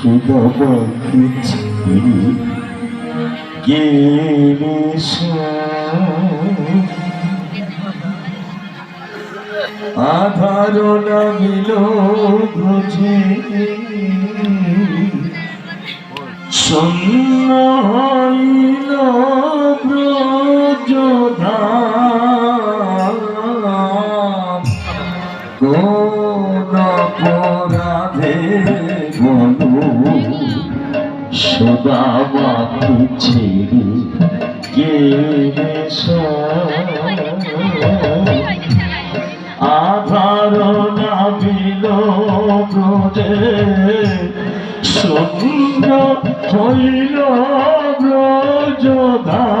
সুদামাকে ছেড়ে গেলে আধার নামিল বুঝে শূন্য হইল ব্রজধাম। কোন অপরাধে বলো সদাবাকে ছেড়ে কে আধার নামিল ব্রজে সুন্দর হইল ব্রজধাম।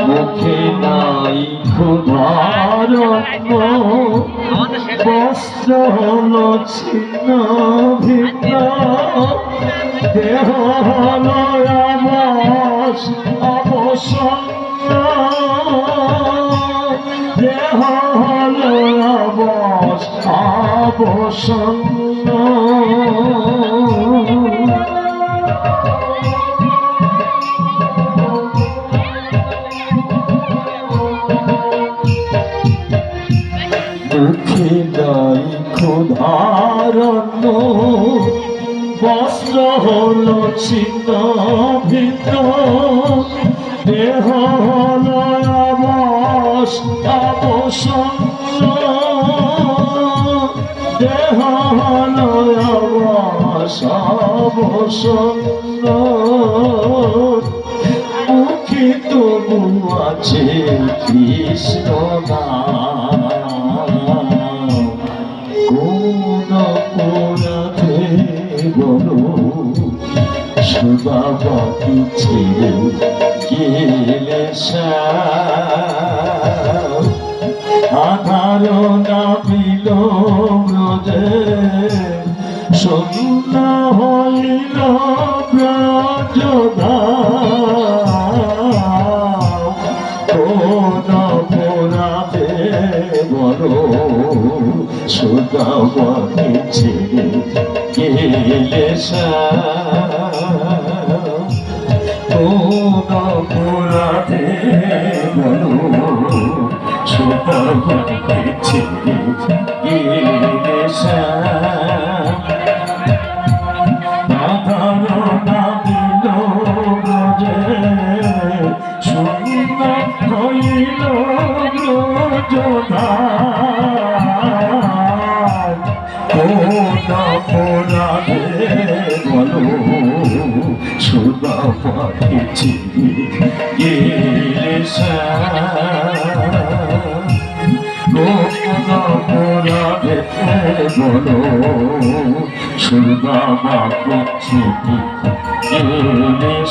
মুখে নাই ক্ষুধার বস্ত্র হলো ছিন্ন ভিন্ন। দেহ হলো অবস অবসন্ন। দেহ হলো অবস অবসন্ন। মুখে নাই ক্ষুধারণ্য বস্ত্র হল ছিন্ন ভিন্ন। দেহ হল দেহ হল অবস অবসন্ন মুখে তবু আছে কৃষ্ণ সুবাবাকে ছেড়ে গেলে আধার নামিল ব্রজে শূন্য হইল ব্রজধাম কোন অপরাধে বড় সুদামাকে ছেড়ে গেলে শ্যাম কোন অপরাধে বড় সুদামাকে ছেড়ে পাখি চিনি গেলে কোন অপরাধে বলো পাখি চিনি গেলে